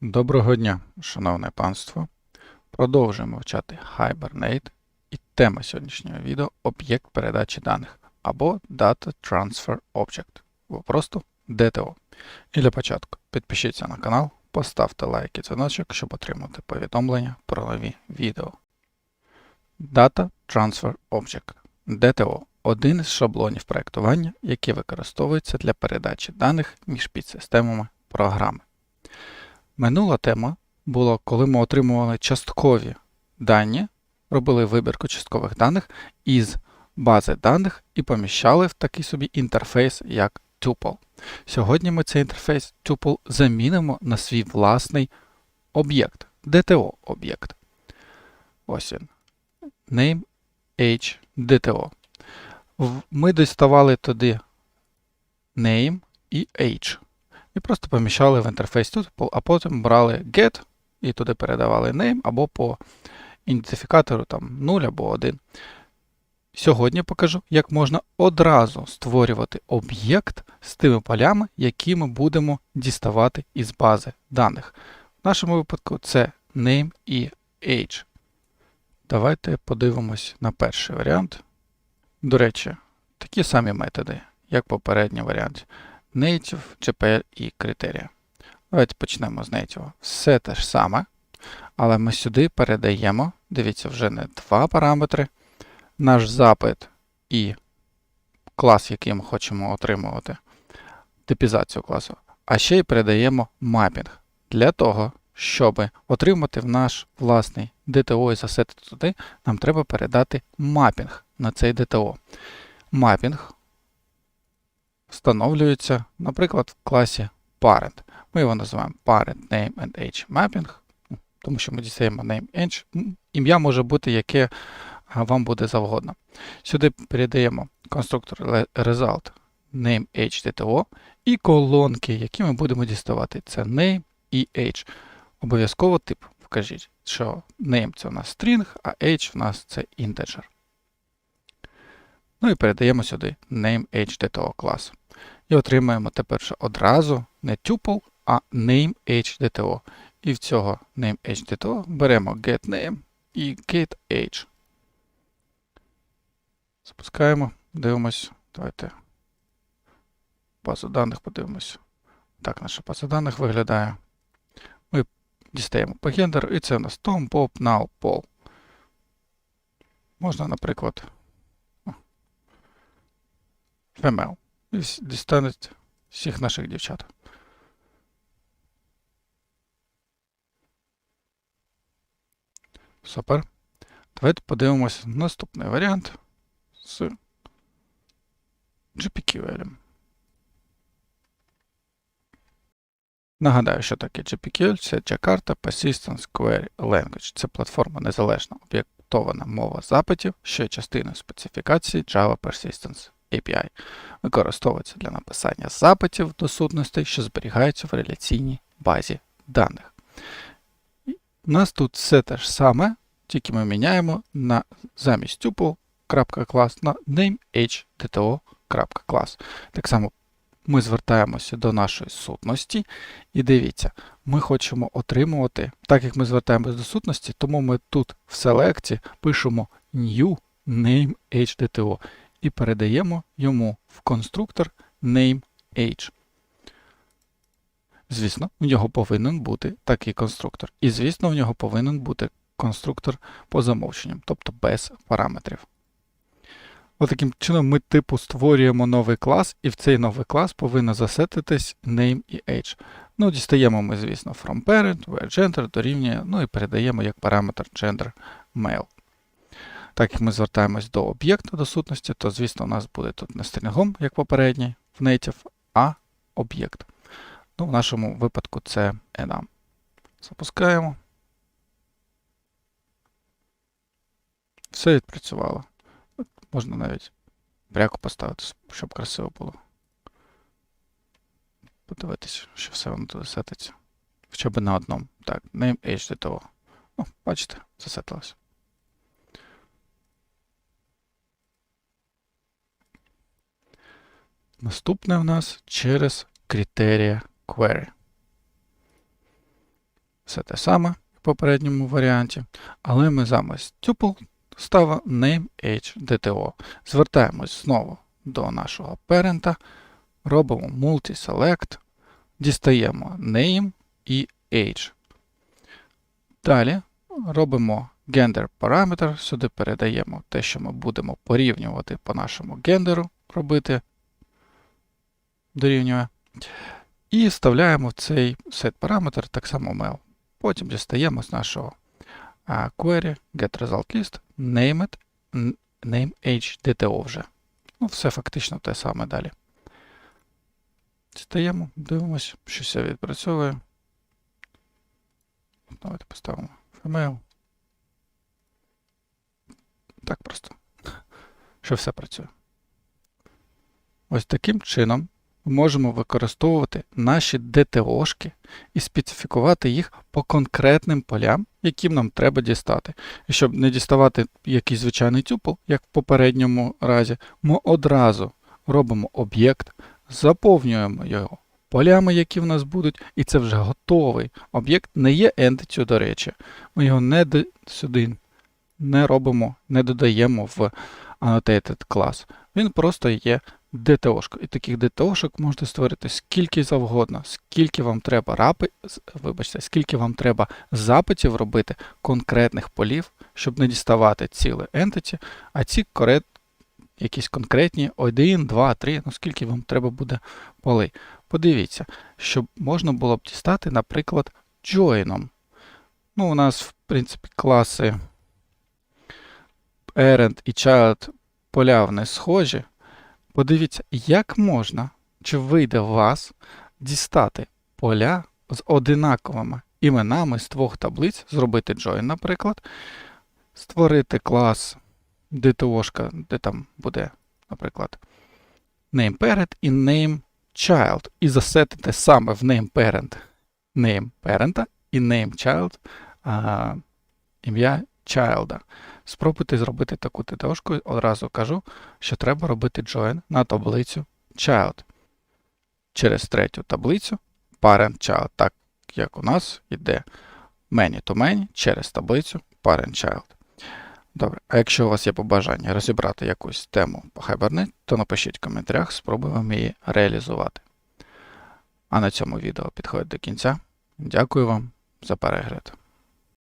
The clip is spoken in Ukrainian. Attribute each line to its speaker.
Speaker 1: Доброго дня, шановне панство. Продовжуємо вивчати Hibernate і тема сьогоднішнього відео об'єкт передачі даних або Data Transfer Object, або просто DTO. І для початку підпишіться на канал, поставте лайк і дзвіночок, щоб отримати повідомлення про нові відео. Data Transfer Object DTO один із шаблонів проектування, який використовується для передачі даних між підсистемами програми. Минула тема була, коли ми отримували часткові дані, робили вибірку часткових даних із бази даних і поміщали в такий собі інтерфейс, як tuple. Сьогодні ми цей інтерфейс tuple замінимо на свій власний об'єкт, DTO об'єкт. Ось він. Name H DTO. Ми доставали туди name і age і просто поміщали в інтерфейс тут, а потім брали get і туди передавали name або по ідентифікатору там 0 або 1. Сьогодні покажу, як можна одразу створювати об'єкт з тими полями, які ми будемо діставати із бази даних. В нашому випадку це name і age. Давайте подивимось на перший варіант. До речі, такі самі методи, як попередній варіант. Native, GPL і критерія. Давайте почнемо з Native. Все те ж саме, але ми сюди передаємо, дивіться, вже не два параметри, наш запит і клас, який ми хочемо отримувати, типізацію класу, а ще й передаємо мапінг. Для того, щоб отримати в наш власний DTO і засетити туди, нам треба передати мапінг на цей DTO. Мапінг встановлюється, наприклад, в класі parent. Ми його називаємо parent name and age mapping, ну, тому що ми дістаємо name age. Ім'я може бути яке вам буде завгодно. Сюди передаємо конструктор result name age DTO і колонки, які ми будемо діставати. Це name і age. Обов'язково тип вкажіть, що name це у нас string, а age в нас це integer. Ну і передаємо сюди name age клас. І отримаємо тепер ще одразу не tuple, а name age І в цього name age беремо getName і getAge. Запускаємо, дивимось. Давайте базу даних подивимось. Так наша база даних виглядає. Ми дістаємо по гендеру, і це у нас Tom, Bob, Null, Paul. Можна, наприклад, female. І дістануть всіх наших дівчат. Супер. Давайте подивимося наступний варіант з GPQL. Нагадаю, що таке GPQL це Jakarta Persistence Query Language. Це платформа незалежна об'єктована мова запитів, що є частиною специфікації Java Persistence API. Використовується для написання запитів до сутностей, що зберігаються в реляційній базі даних. У нас тут все те ж саме, тільки ми міняємо на замість tuple.class на nameHDTO.class. Так само ми звертаємося до нашої сутності, і дивіться, ми хочемо отримувати, так як ми звертаємося до сутності, тому ми тут в селекті пишемо new name HDTO і передаємо йому в конструктор nameH. Звісно, в нього повинен бути такий конструктор. І, звісно, в нього повинен бути конструктор по замовченням, тобто без параметрів. Отаким чином ми типу створюємо новий клас, і в цей новий клас повинно засетитись name і age. Ну, дістаємо ми, звісно, from parent, where gender дорівнює, ну і передаємо як параметр gender male. Так як ми звертаємось до об'єкту до сутності, то, звісно, у нас буде тут не стрінгом, як попередній в native, а об'єкт. Ну, в нашому випадку це enum. Запускаємо. Все відпрацювало. Можна навіть бряку поставити, щоб красиво було. Подивитись, що все воно туди сетиться. Хоча б на одному. Так, name HDTO. О, бачите, засетилось. Наступне в нас через критерія query. все те саме в попередньому варіанті, але ми замість tuple ставимо name age DTO. Звертаємось знову до нашого parent, робимо multi-select, дістаємо name і age. Далі робимо gender параметр, сюди передаємо те, що ми будемо порівнювати по нашому гендеру, робити дорівнює. І вставляємо в цей set параметр так само mail. Потім дістаємо з нашого query getResultList, name it, name age вже. Ну, все фактично те саме далі. Дістаємо, дивимося, що все відпрацьовує. Давайте поставимо email. Так просто. Що все працює. Ось таким чином можемо використовувати наші DTO-шки і специфікувати їх по конкретним полям, яким нам треба дістати. І щоб не діставати якийсь звичайний тюпл, як в попередньому разі, ми одразу робимо об'єкт, заповнюємо його полями, які в нас будуть, і це вже готовий об'єкт, не є entity, до речі. Ми його не до- сюди не робимо, не додаємо в annotated клас. Він просто є DTO-шкою. І таких DTO-шок можете створити скільки завгодно, скільки вам треба рапи, вибачте, скільки вам треба запитів робити конкретних полів, щоб не діставати ціле entity, а ці корет, якісь конкретні 1, 2, 3, ну скільки вам треба буде полей. Подивіться, щоб можна було б дістати, наприклад, join. Ну, у нас, в принципі, класи parent і child поля в них схожі. Подивіться, як можна, чи вийде вас дістати поля з одинаковими іменами з двох таблиць, зробити join, наприклад, створити клас DTO-шка, де там буде, наприклад, name parent і name child, і засетити саме в name parent name parent і name child а, ім'я childa. Спробуйте зробити таку DTO-шку, одразу кажу, що треба робити join на таблицю child. Через третю таблицю parent child, так як у нас йде many to many через таблицю parent child. Добре, а якщо у вас є побажання розібрати якусь тему по Hibernate, то напишіть в коментарях, спробуємо її реалізувати. А на цьому відео підходить до кінця. Дякую вам за перегляд.